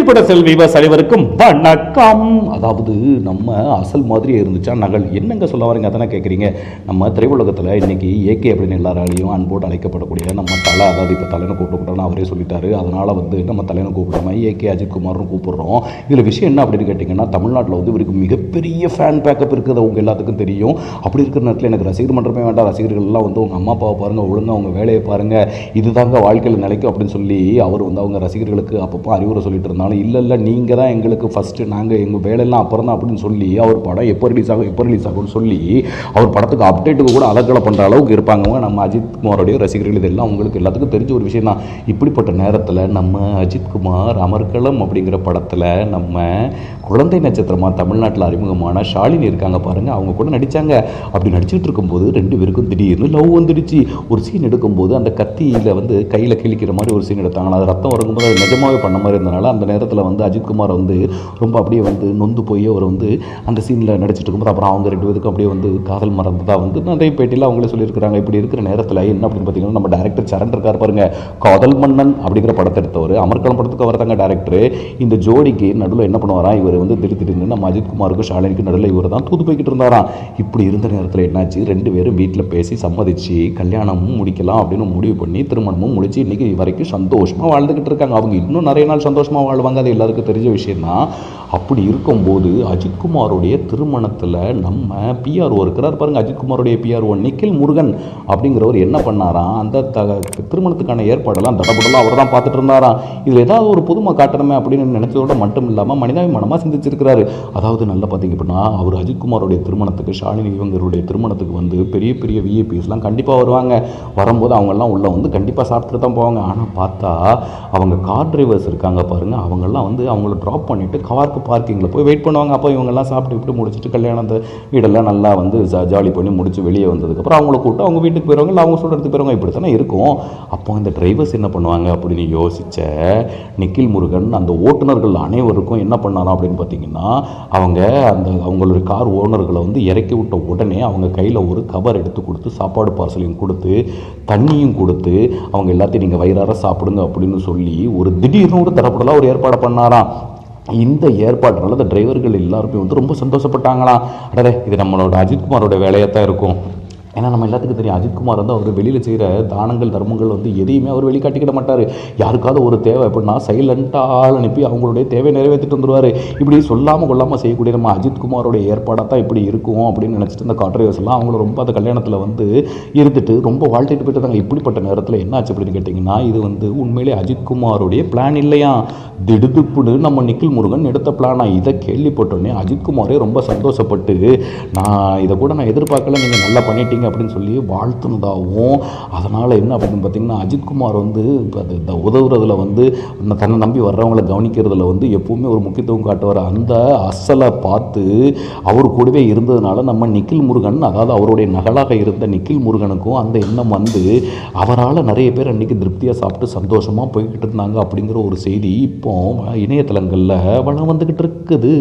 கீழ்பட செல்வி அனைவருக்கும் வணக்கம். அதாவது நம்ம அசல் மாதிரியே இருந்துச்சா? நகல். என்னங்க சொல்ல வரீங்க? அதானே கேட்குறீங்க நம்ம திரையுலகத்தில் இன்னைக்கு ஏகே அப்படின்னு எல்லாராலையும் அன்போடு அழைக்கப்படக்கூடிய நம்ம தலை அதாவது இப்போ தலைன்னு கூப்பிட்டுக்கிட்டோம்னு அவரே சொல்லிட்டாரு. அதனால் வந்து நம்ம தலைன்னு கூப்பிடாம ஏகே அஜித் குமார்னு கூப்பிடுறோம். இதில் விஷயம் என்ன அப்படின்னு கேட்டிங்கன்னா தமிழ்நாட்டில் வந்து இவருக்கு மிகப்பெரிய ஃபேன் பேக்கப் இருக்குது. அவங்க எல்லாத்துக்கும் தெரியும். அப்படி இருக்கிற நேரத்தில் எனக்கு ரசிகர் மன்றமே வேண்டாம். ரசிகர்கள்லாம் வந்து உங்கள் அம்மா அப்பாவை பாருங்கள் ஒழுங்காக அவங்க வேலையை பாருங்கள் இதுதாங்க வாழ்க்கையில் நிலைக்கும் அப்படின்னு சொல்லி அவர் வந்து அவங்க ரசிகர்களுக்கு அப்பப்போ அறிவுரை சொல்லிட்டு இருந்தாலும் இல்லை இல்லை நீங்கள் தான் எங்களுக்கு ஃபஸ்ட்டு நாங்கள் எங்கள் வேலையெல்லாம் அப்புறம் தான் அப்படின்னு சொல்லி அவர் படம் எப்போ ரிலீஸ் ஆகும் எப்போ ரிலீஸ் ஆகும்னு சொல்லி அவர் படத்துக்கு அப்டேட்டுக்கு கூட அலக்கலை பண்ணுற அளவுக்கு இருப்பாங்க நம்ம அஜித் குமாரோடைய ரசிகர்கள் இதெல்லாம் உங்களுக்கு எல்லாத்துக்கும் தெரிஞ்ச ஒரு விஷயம் தான். இப்படிப்பட்ட நேரத்தில் நம்ம அஜித்குமார் அமர்கலம் அப்படிங்கிற படத்தில் நம்ம குழந்தை நட்சத்திரமாக தமிழ்நாட்டில் அறிமுகமான ஷாலினி இருக்காங்க பாருங்கள் அவங்க கூட நடித்தாங்க அப்படி நடிச்சிட்டு இருக்கும்போது ரெண்டு பேருக்கும் திடீர்னு லவ் வந்துடுச்சு. ஒரு சீன் எடுக்கும்போது அந்த கத்தியில் வந்து கையில் கிழிக்கிற மாதிரி ஒரு சீன் எடுத்தாங்க அது ரத்தம் வரும்போது அது நிஜமாவே பண்ண மாதிரி இருந்தனால அந்த நேரத்தில் வந்து அஜித்குமார் வந்து ரொம்ப அப்படியே வந்து நொந்து போய் அவர் வந்து அந்த சீனில் நடிச்சிட்டு இருக்கும்போது அப்புறம் அவங்க ரெண்டு பேருக்கும் அப்படியே வந்து காதல் மறந்ததா வந்து நிறைய பேட்டியில் அவங்களே சொல்லியிருக்கிறாங்க. இப்படி இருக்கிற நேரத்தில் என்ன அப்படின்னு பார்த்தீங்கன்னா நம்ம டேரக்டர் சரண் இருக்கார் பாருங்க. காதல் மன்னன் அப்படிங்கிற படத்தை எடுத்தவர். அமர்கலம் படத்துக்கு அவர் தாங்க டேரக்டர் இந்த ஜோடிக்கு நடுவில் என்ன பண்ணுவாராம் இவர் வந்து திடீர் திடீர்னு நம்ம அஜித்குமாருக்கும் ஷாலினிக்கும் நடுவில் இவர் தான் தூது போய்கிட்டு இருந்தாராம். இப்படி இருந்த நேரத்தில் என்னாச்சு? ரெண்டு பேரும் வீட்டில் பேசி சம்மதிச்சு கல்யாணமும் முடிக்கலாம் அப்படின்னு முடிவு பண்ணி திருமணமும் முடிச்சு இன்னைக்கு வரைக்கும் சந்தோஷமாக வாழ்ந்துக்கிட்டு இருக்காங்க. அவங்க இன்னும் நிறைய நாள் சந்தோஷமாக வாழ்வாங்க. அது எல்லாருக்கும் தெரிஞ்ச விஷயம் தான் அப்படி இருக்கும்போது அஜித்குமாருடைய திருமணத்தில் நம்ம பிஆர்ஓ இருக்கிறார். பாருங்க அஜித்குமாருடைய பிஆர்ஓ நிக்கில் முருகன் அப்படிங்கிறவர் என்ன பண்ணாராம் அந்த த திருமணத்துக்கான ஏற்பாடெல்லாம் தடபடலாம் அவர் தான் பார்த்துட்டு இருந்தாராம். இதில் ஏதாவது ஒரு புதுமை காட்டணுமே அப்படின்னு நினைச்சதோட மட்டும் இல்லாமல் மனிதாபிமானமாக சிந்திச்சிருக்கிறாரு. அதாவது நல்லா பார்த்தீங்க அப்படின்னா அவர் அஜித்குமாருடைய திருமணத்துக்கு ஷாலினி இவங்களுடைய திருமணத்துக்கு வந்து பெரிய பெரிய விஏபிஎஸ்லாம் கண்டிப்பாக வருவாங்க. வரும்போது அவங்கெல்லாம் உள்ளே வந்து கண்டிப்பாக சாப்பிட்டுட்டு தான் போவாங்க. ஆனால் பார்த்தா அவங்க கார் டிரைவர்ஸ் இருக்காங்க பாருங்க அவங்கெல்லாம் வந்து அவங்கள ட்ராப் பண்ணிவிட்டு கார்க்கு பார்க்கிங்கில் போய் வெயிட் பண்ணுவாங்க. அப்போ இவங்கெல்லாம் சாப்பிட்டு இப்படி முடிச்சுட்டு கல்யாணத்தை வீடெல்லாம் நல்லா வந்து ஜா- ஜாலி பண்ணி முடிச்சு வெளியே வந்ததுக்கப்புறம் அவங்கள கூப்பிட்டு அவங்க வீட்டுக்கு போயிடுவாங்க இல்லை அவங்க சொல்கிற இடத்துக்கு போயிடுவாங்க இப்படி தானே இருக்கும். அப்போ அந்த டிரைவர்ஸ் என்ன பண்ணுவாங்க அப்படின்னு யோசித்த நிக்கில் முருகன் அந்த ஓட்டுநர்கள் அனைவருக்கும் என்ன பண்ணாராம் அப்படின்னு பார்த்தீங்கன்னா அவங்க அந்த அவங்களுடைய கார் ஓனர்களை வந்து இறக்கி விட்ட உடனே அவங்க கையில் ஒரு கவர் எடுத்து கொடுத்து சாப்பாடு பார்சலையும் கொடுத்து தண்ணியும் கொடுத்து அவங்க எல்லாத்தையும் நீங்கள் வயிறார சாப்பிடுங்க அப்படின்னு சொல்லி ஒரு திடீர்னு ஒரு தரப்படலாம் ஒரு ஏற்பாடு பண்ணாராம். இந்த ஏற்பாடுனால அந்த டிரைவர்கள் எல்லாருமே வந்து ரொம்ப சந்தோஷப்பட்டாங்களாம். அடடே இது நம்மளோட அஜித்குமாரோட வேலையாக தான் இருக்கும். ஏன்னா நம்ம எல்லாத்துக்கும் தெரியும் அஜித்குமார் வந்து அவர் வெளியில் செய்கிற தானங்கள் தர்மங்கள் வந்து எதையுமே அவர் வெளிக்காட்டிக்கிட மாட்டார். யாருக்காவது ஒரு தேவை எப்படின்னா சைலண்ட்டாக ஆள் அனுப்பி அவங்களுடைய தேவை நிறைவேற்றிட்டு வந்துருவார். இப்படி சொல்லாமல் கொள்ளாமல் செய்யக்கூடிய நம்ம அஜித்குமாரோடைய ஏற்பாடாக தான் இப்படி இருக்கும் அப்படின்னு நினச்சிட்டு இந்த காட்ரேவர்ஸ் எல்லாம் அவங்கள ரொம்ப அந்த கல்யாணத்தில் வந்து இருந்துட்டு ரொம்ப வாழ்த்திட்டு போயிட்டு இருந்தாங்க. இப்படிப்பட்ட நேரத்தில் என்ன ஆச்சு அப்படின்னு கேட்டிங்கன்னா இது வந்து உண்மையிலே அஜித்குமாரோடைய பிளான் இல்லையா? திடுதுப்புடு நம்ம நிக்கில் முருகன் எடுத்த பிளானா இதை கேள்விப்பட்டோன்னே அஜித்குமாரே ரொம்ப சந்தோஷப்பட்டு நான் இதை கூட நான் எதிர்பார்க்கல. நீங்கள் நல்லா பண்ணிட்டீங்க. அப்படின்னு சொல்லி வாழ்த்துனதாகவும் அதனால் என்ன அப்படின்னு பார்த்தீங்கன்னா அஜித்குமார் வந்து அது இந்த உதவுறதுல வந்து தன்னை நம்பி வர்றவங்களை கவனிக்கிறதுல வந்து எப்பவுமே ஒரு முக்கியத்துவம் காட்டுவார். அந்த அசலை பார்த்து அவர் கூடவே இருந்ததுனால நம்ம நிக்கில் முருகன் அதாவது அவருடைய நகலாக இருந்த நிக்கில் முருகனுக்கும் அந்த எண்ணம் வந்து அவரால் நிறைய பேர் அன்றைக்கி திருப்தியாக சாப்பிட்டு சந்தோஷமாக போய்கிட்டு இருந்தாங்க அப்படிங்கிற ஒரு செய்தி இப்போ இணையதளங்களில் வளம் வந்துக்கிட்டு இருக்குது.